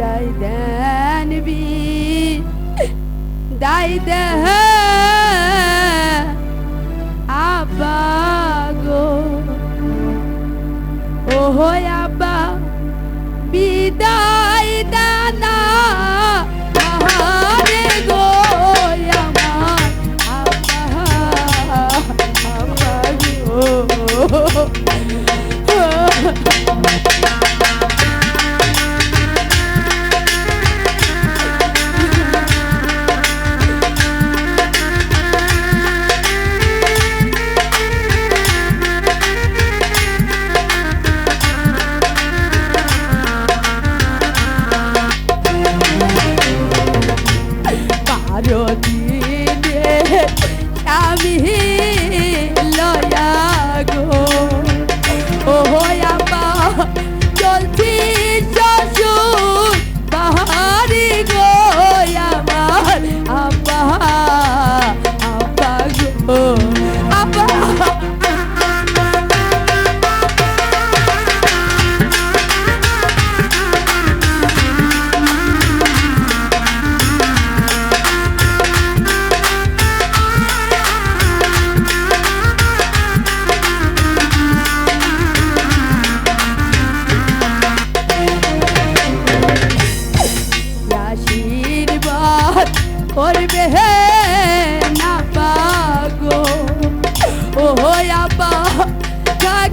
دايدان بي دايدان abago ohoyaba bidaidana aharego yama abago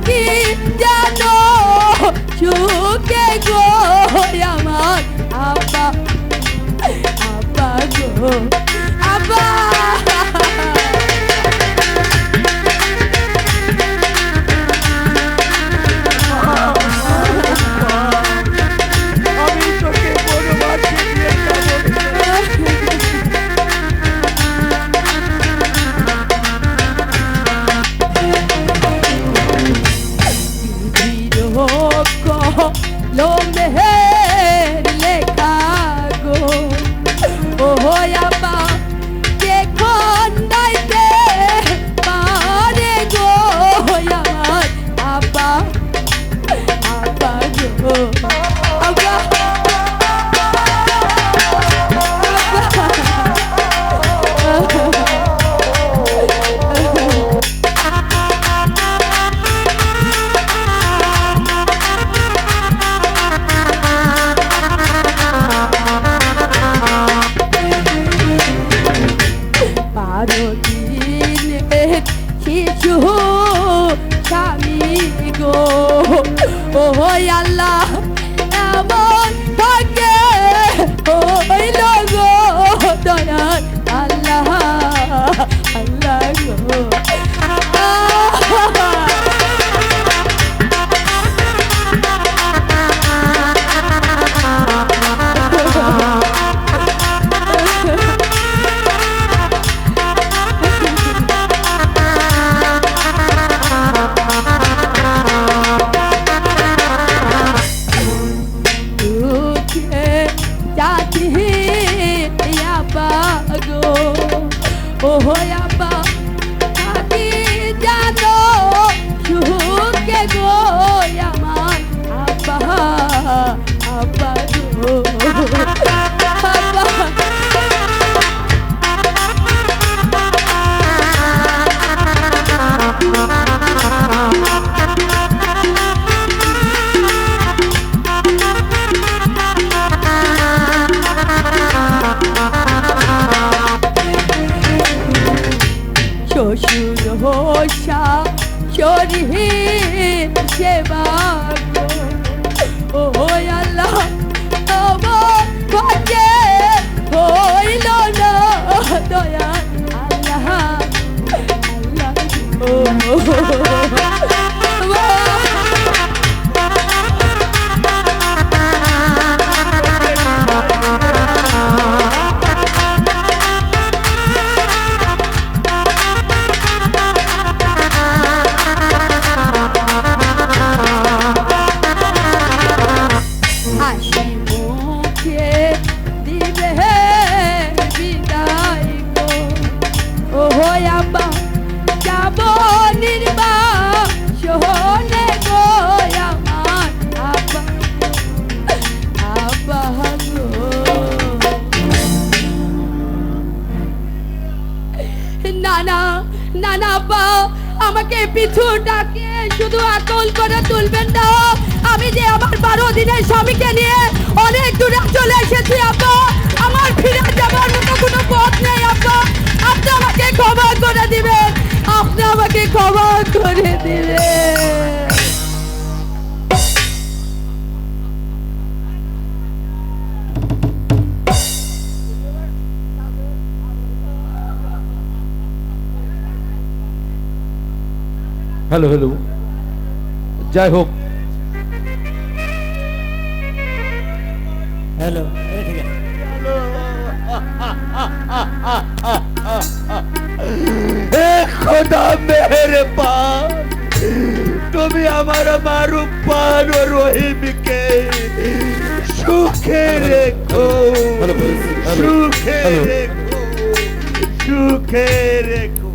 কি যেন সুখে গো আমার আব্বা আব্বা গো আব্বা। you জানি গো। ও আল্লাহ এমন ভাগ্যে হইল গো। Oh, yeah. শ্বশুর হোসা শরীরে সেবা ও আল্লাহ তোমার না না আব্বা আমাকে পিছু ডাকে, শুধু আকল করে তুলবেন না। আমি যে আমার বারো দিনের স্বামীকে নিয়ে অনেক দূরে চলে এসেছি আব্বা আমার ফিরে যাবার মতো কোনো পথ নেই আব্বা আপনি আমাকে ক্ষমা করে দিবেন। আপনি আমাকে ক্ষমা করে দিবেন। Hello hello. যাই হোক। হ্যালো খোদা মেহেরবান তুমি আমার মারুপান ও রহিমকে সুখে রেখো সুখে। রেখো সুখে রেখো।